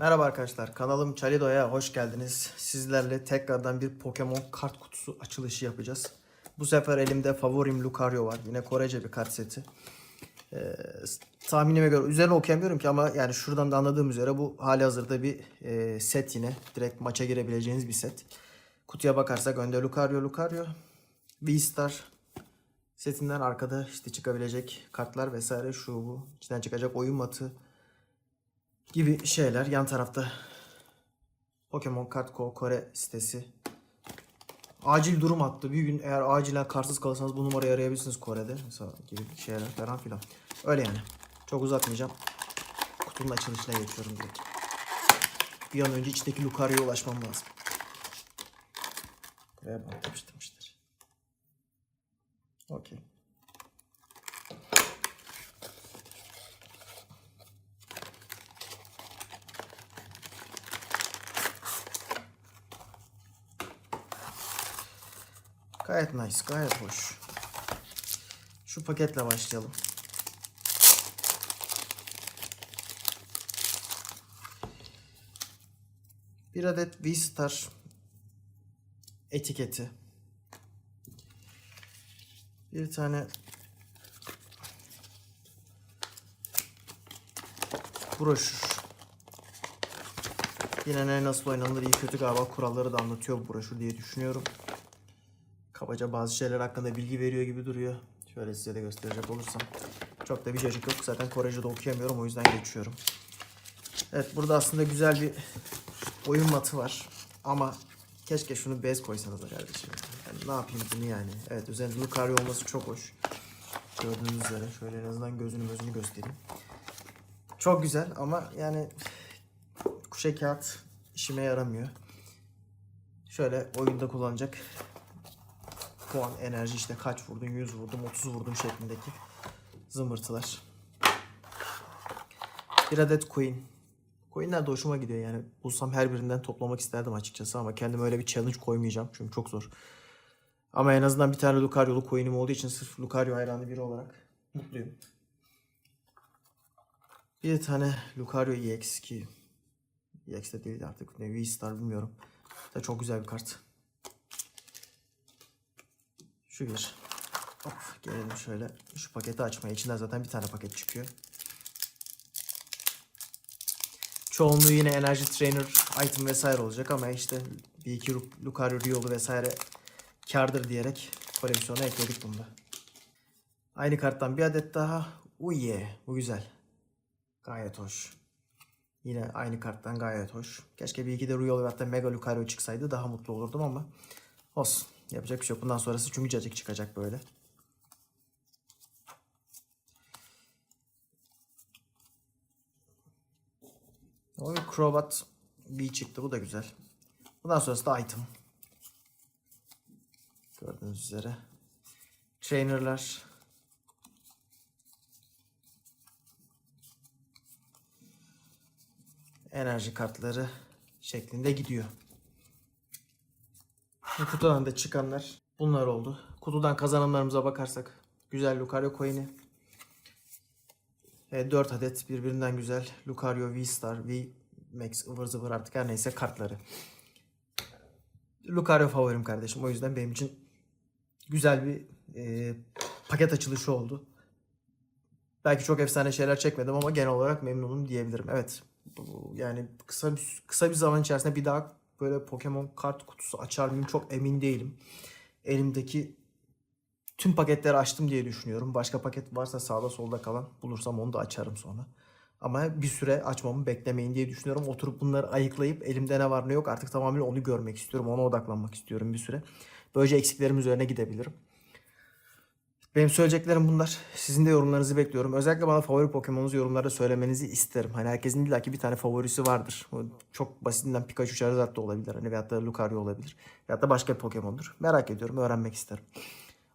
Merhaba arkadaşlar, kanalım Chalido'ya hoş geldiniz. Sizlerle tekrardan bir Pokemon kart kutusu açılışı yapacağız. Bu sefer elimde favorim Lucario var. Yine Korece bir kart seti. Ee, tahminime göre üzerine okuyamıyorum ki ama yani şuradan da anladığım üzere bu hali hazırda bir e, set yine. Direkt maça girebileceğiniz bir set. Kutuya bakarsak önde Lucario, Lucario, V-Star setinden arkada işte çıkabilecek kartlar vesaire şu bu. İçinden çıkacak oyun matı, gibi şeyler. Yan tarafta Pokemon Kart Co. Kore sitesi. Acil durum attı. Bir gün eğer acilen kartsız kalırsanız bu numarayı arayabilirsiniz Kore'de. Mesela gibi şeyler falan filan. Öyle yani. Çok uzatmayacağım. Kutunun açılışına geçiyorum direkt. Bir an önce içteki Lucario'ya ulaşmam lazım. Buraya bant yapıştırmışlar. Okey. Gayet nice, gayet hoş. Şu paketle başlayalım. Bir adet V-Star etiketi. Bir tane broşür. Yine ne nasıl oynanır iyi kötü galiba kuralları da anlatıyor bu broşür diye düşünüyorum. Kabaca bazı şeyler hakkında bilgi veriyor gibi duruyor. Şöyle size de gösterecek olursam. Çok da bir cacık yok. Zaten Korece'de okuyamıyorum o yüzden geçiyorum. Evet burada aslında güzel bir oyun matı var. Ama keşke şunu bez koysanız kardeşim. Yani ne yapayım bunu yani. Evet üzerinde Lucario olması çok hoş. Gördüğünüz üzere şöyle en azından gözünü gözünü göstereyim. Çok güzel ama yani kuşe kağıt işime yaramıyor. Şöyle oyunda kullanacak puan, enerji işte kaç vurdun, 100 vurdum, 30 vurdum şeklindeki zımbırtılar. Bir adet coin. Coinler de hoşuma gidiyor yani. Bulsam her birinden toplamak isterdim açıkçası ama kendime öyle bir challenge koymayacağım çünkü çok zor. Ama en azından bir tane Lucario'lu coin'im olduğu için sırf Lucario hayranı biri olarak mutluyum. Bir tane Lucario EX ki EX de değildi artık ne V-Star bilmiyorum. Da çok güzel bir kart. Şu bir. Of, gelelim şöyle. Şu paketi açmaya. İçinden zaten bir tane paket çıkıyor. Çoğunluğu yine enerji trainer item vesaire olacak ama işte bir iki Lu- Lucario Riolu vesaire kardır diyerek koleksiyona ekledik bunda. Aynı karttan bir adet daha. Uye. Bu güzel. Gayet hoş. Yine aynı karttan gayet hoş. Keşke bir iki de Riolu ve hatta Mega Lucario çıksaydı daha mutlu olurdum ama olsun. Yapacak bir şey yok. Bundan sonrası çünkü cacık çıkacak böyle. O bir Crobat B çıktı. Bu da güzel. Bundan sonrası da item. Gördüğünüz üzere. Trainerlar. Enerji kartları şeklinde gidiyor. Bu kutudan da çıkanlar bunlar oldu. Kutudan kazananlarımıza bakarsak güzel Lucario coin'i. E, 4 adet birbirinden güzel Lucario V-Star, V-Max ıvır zıvır artık her neyse kartları. Lucario favorim kardeşim. O yüzden benim için güzel bir e, paket açılışı oldu. Belki çok efsane şeyler çekmedim ama genel olarak memnunum diyebilirim. Evet. bu- Yani kısa bir, kısa bir zaman içerisinde bir daha böyle Pokemon kart kutusu açar mıyım çok emin değilim. Elimdeki tüm paketleri açtım diye düşünüyorum. Başka paket varsa sağda solda kalan bulursam onu da açarım sonra. Ama bir süre açmamı beklemeyin diye düşünüyorum. Oturup bunları ayıklayıp elimde ne var ne yok artık tamamen onu görmek istiyorum. Ona odaklanmak istiyorum bir süre. Böylece eksiklerim üzerine gidebilirim. Benim söyleyeceklerim bunlar. Sizin de yorumlarınızı bekliyorum. Özellikle bana favori Pokemon'unuzu yorumlarda söylemenizi isterim. Hani herkesin illaki bir tane favorisi vardır. O çok basitinden Pikachu Charizard da olabilir. Hani veyahut da Lucario olabilir. Veyahut da başka bir Pokemon'dur. Merak ediyorum, öğrenmek isterim.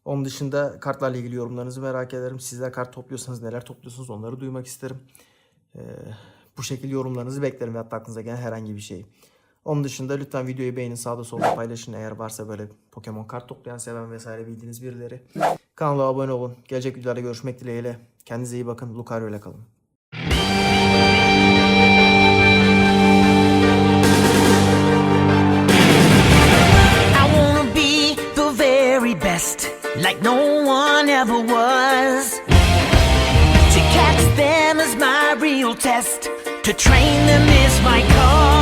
Onun dışında kartlarla ilgili yorumlarınızı merak ederim. Sizler kart topluyorsanız neler topluyorsunuz onları duymak isterim. Ee, bu şekilde yorumlarınızı beklerim veyahut da aklınıza gelen herhangi bir şeyi. Onun dışında lütfen videoyu beğenin, sağda solda paylaşın eğer varsa böyle Pokemon kart toplayan, seven vesaire bildiğiniz birileri. Kanala abone olun. Gelecek videolarda görüşmek dileğiyle. Kendinize iyi bakın. Lucario ile kalın. best, like no one ever was. To catch them is my real test, to train them is my call.